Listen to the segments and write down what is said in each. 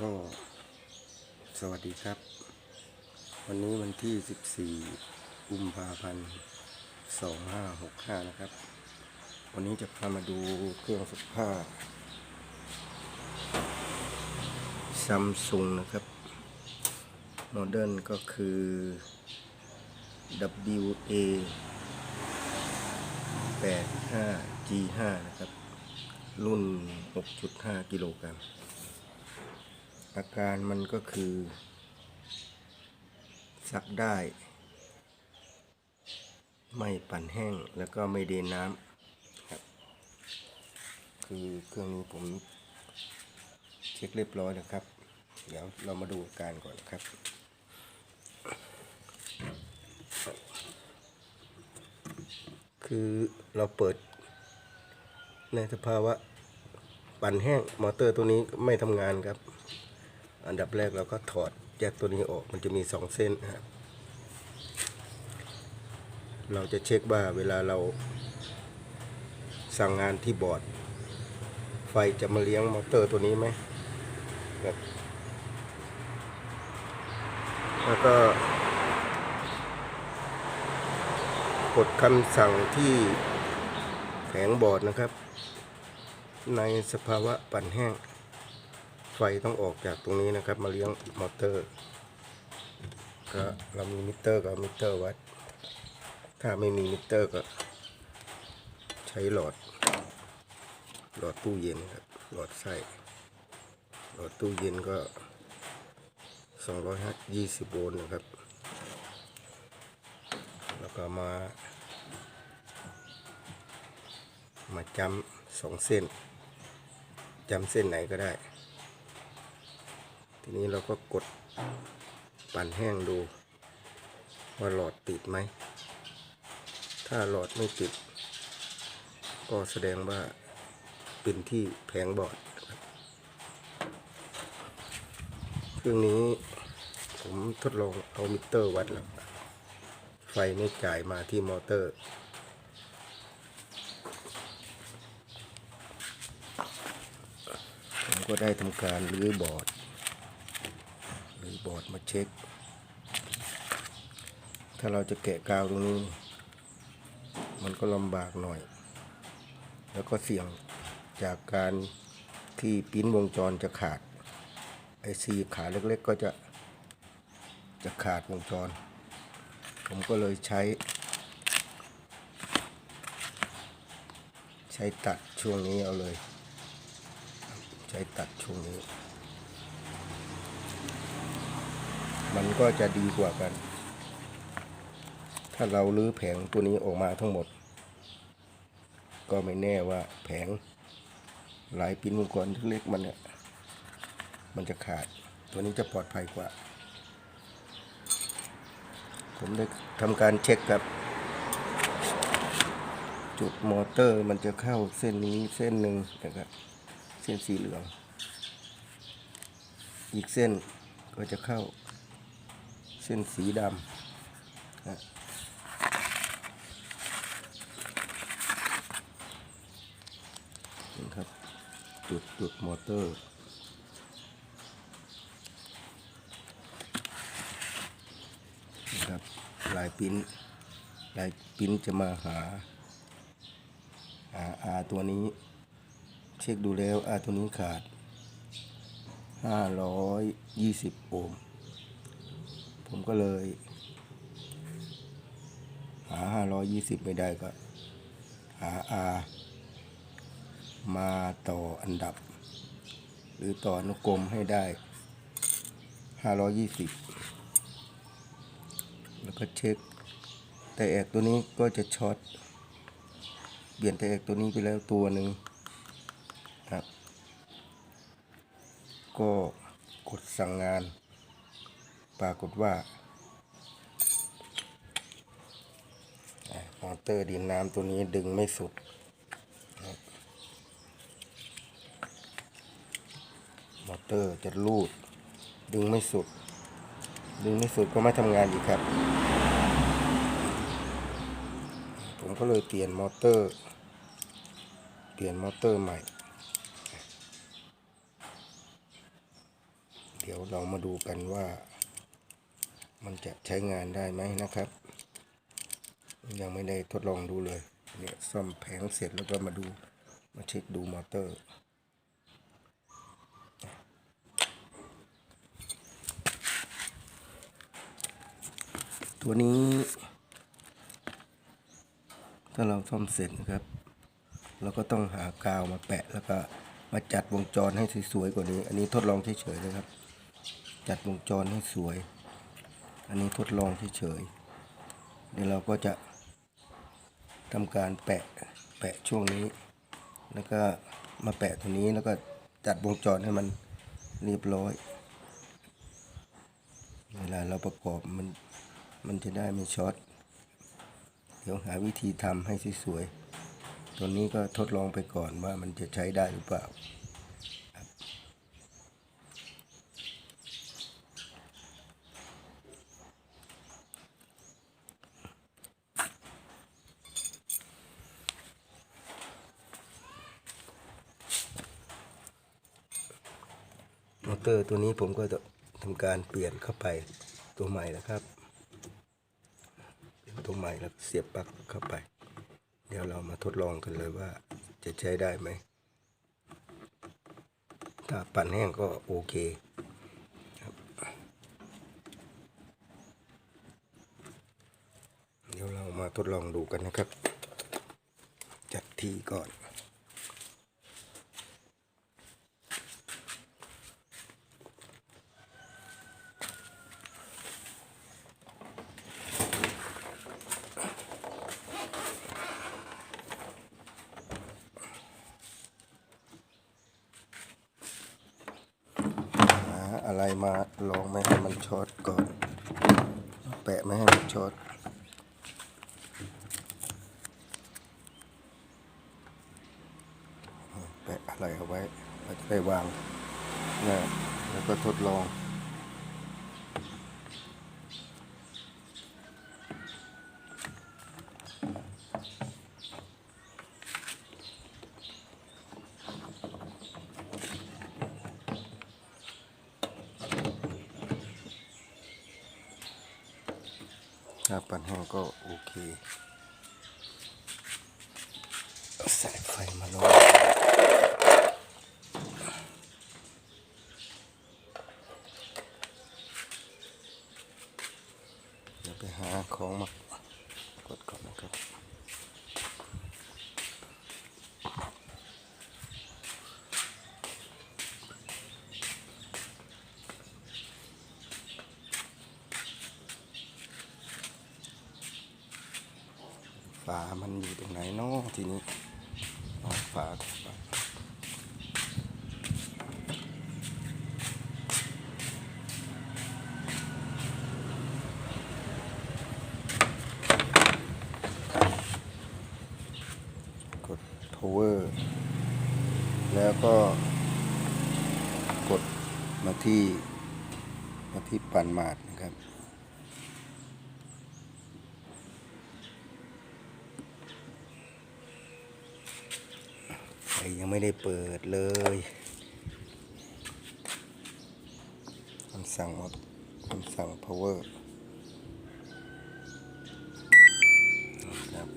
ก็ สวัสดีครับ วันนี้วันที่ 14 กุมภาพันธ์ 2565 นะครับ วันนี้จะพามาดูเครื่องซักผ้าซัมซุงนะครับ โมเดิร์นก็คือ WA 85 G5 นะครับ รุ่น 6.5 กิโลกรัม อาการมันก็คือ ซักได้ ไม่ปั่นแห้งแล้วก็ไม่เดนน้ำครับ คือเครื่องนี้ผมเช็คเรียบร้อยนะครับ เดี๋ยวเรามาดูอาการก่อนครับคือเราเปิดในสภาวะปั่นแห้งมอเตอร์ตัวนี้ไม่ทำงานครับ อันดับแรกเราก็ถอดแยกตัวนี้ออก มันจะมีสองเส้นครับเราจะเช็คว่าเวลาเราสั่งงานที่บอร์ด ไฟจะมาเลี้ยงมอเตอร์ตัวนี้ไหมแล้วก็ กดคำสั่งที่แผงบอร์ดนะครับ ในสภาวะปั่นแห้ง ไฟต้องออกจากตรงนี้นะครับ มาเลี้ยงมอเตอร์ ก็เรามีมิเตอร์กับมิเตอร์วัด ถ้าไม่มีมิเตอร์ก็ ใช้หลอด หลอดตู้เย็นครับ หลอดไส้ หลอดตู้เย็นก็220โวลต์นะครับ แล้วก็มา มาจำสองเส้นจำเส้นไหนก็ได้ นี้เราก็กดปั่นแห้งดู ว่าหลอดติดไหม ถ้าหลอดไม่ติด ก็แสดงว่าเป็นที่แผงบอร์ดเครื่องนี้ผมทดลองเอามิเตอร์วัดแล้ว ไฟไม่จ่ายมาที่มอเตอร์ผมก็ได้ทำการรื้อบอร์ด หรือบอร์ดมาเช็ค ถ้าเราจะแกะกาวตรงนี้ มันก็ลำบากหน่อย แล้วก็เสี่ยงจากการที่ปิ้นวงจรจะขาด ไอซีขาเล็กๆก็จะจะขาดวงจร ผมก็เลยใช้ ใช้ตัดช่วงนี้เอาเลย ใช้ตัดช่วงนี้ มันก็จะดีกว่ากัน ถ้าเราลื้อแผงตัวนี้ออกมาทั้งหมด ก็ไม่แน่ว่าแผงหลายปิ้นวงกลเล็กมันเนี่ยมันจะขาด ตัวนี้จะปลอดภัยกว่า ผมได้ทำการเช็คกับ จุดมอเตอร์มันจะเข้าเส้นนี้เส้นหนึ่งนะครับเส้นสีเหลือง อีกเส้นก็จะเข้า เส้นสีดำนะครับ จุดจุดมอเตอร์นะครับลายปิ้นลายปิ้นจะมาหาหาอาตัวนี้ เช็คดูแล้วอาตัวนี้ขาด 520 โอห์ม ผมก็เลย หา 520 ไม่ได้ก็ หาอามาต่ออันดับ หรือต่ออนุกรมให้ได้ 520 แล้วก็เช็ค แต่แอกตัวนี้ก็จะช็อต เปลี่ยนแต่แอกตัวนี้ไปแล้วตัวหนึ่งครับ ก็กดสั่งงาน ปรากฏว่าอะมอเตอร์ดินน้ำตัวนี้ดึงไม่สุด มอเตอร์จะรูด ดึงไม่สุด ดึงไม่สุดก็ไม่ทำงานอีกครับ ผมก็เลยเปลี่ยนมอเตอร์ เปลี่ยนมอเตอร์ใหม่ เดี๋ยวเรามาดูกันว่า มันจะใช้งานได้ไหมนะครับ ยังไม่ได้ทดลองดูเลยเนี่ยซ่อมแผงเสร็จแล้วก็มาดูมาเช็คดูมอเตอร์ตัวนี้ ถ้าเราซ่อมเสร็จนะครับ เราก็ต้องหากาวมาแปะแล้วก็มาจัดวงจรให้สวยๆกว่านี้ อันนี้ทดลองเฉยๆนะครับ จัดวงจรให้สวย อันนี้ทดลองเฉยๆเดี๋ยวเราก็จะทำการแปะแปะช่วงนี้ แล้วก็มาแปะตรงนี้แล้วก็จัดวงจรให้มันเรียบร้อย เวลาเราประกอบมันมันจะได้ไม่ช็อตเดี๋ยวหาวิธีทำให้สวยๆตัวนี้ก็ทดลองไปก่อนว่ามันจะใช้ได้หรือเปล่า เตอร์ตัวนี้ผมก็จะทำการเปลี่ยนเข้าไปตัวใหม่นะครับเป็นตัวใหม่แล้วเสียบปลั๊กเข้าไป เดี๋ยวเรามาทดลองกันเลยว่าจะใช้ได้ไหม ถ้าปั่นแห้งก็โอเคครับเดี๋ยวเรามาทดลองดูกันนะครับ จัดที่ก่อน หา อะไรมาลองไม่ให้มันช็อตก่อน แปะไม่ให้มันช็อตแปะอะไรเอาไว้เราจะได้วางนะแล้วก็ทดลอง ถ้าปั่นแห้งก็โอเค ใส่ไฟมาลงเดี๋ยวไปหาของมากดก่อนนะครับ ฝามันอยู่ตรงไหนเนาะทีนี้เอาฝาก่อนกด power แล้วก็กดมาที่มาที่ปันมาดนะครับ ไฟ ยังไม่ได้เปิดเลยคำสั่งว่าคำสั่ง power นะครับ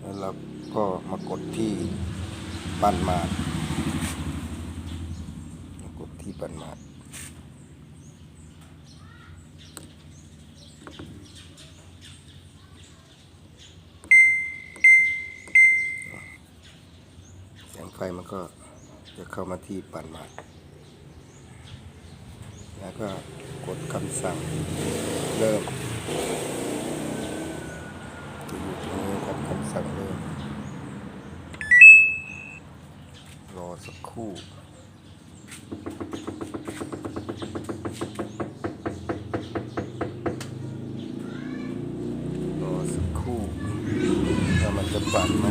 แล้วเราก็มากดที่ปั้นมาดมากดที่ปั่นมาดแสงไฟมันก็จะ เข้ามาที่ปั่นมาดแล้วก็กดคำสั่งเริ่มจะอยู่ตรงนี้ครับคำสั่งเริ่ม รอสักครู่รอสักครู่ว่ามันจะปั่นไหม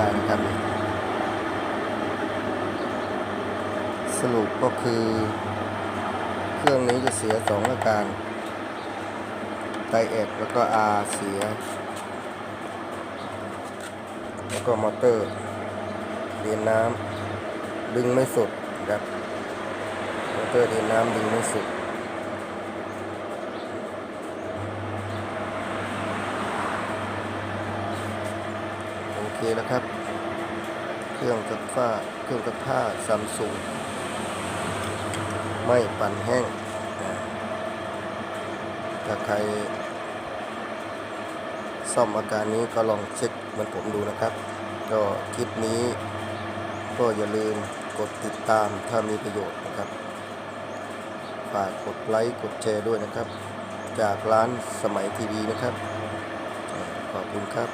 ได้นะครับ สรุปก็คือ เครื่องนี้จะเสียสองอาการไตเอ็ดแล้วก็อาเสีย แล้วก็มอเตอร์เรียนน้ำดึงไม่สุดครับมอเตอร์เรียนน้ำดึงไม่สุด เคแล้วครับ เครื่องซักผ้าเครื่องซักผ้าซัมซุงไม่ปั่นแห้งถ้าใครซ่อมอาการนี้ก็ลองเช็คเหมือนผมดูนะครับ ก็คลิปนี้ก็อย่าลืมกดติดตามถ้ามีประโยชน์นะครับ ฝากกดไลค์กดแชร์ด้วยนะครับ จากร้านสมัยทีวีนะครับ ขอบคุณครับ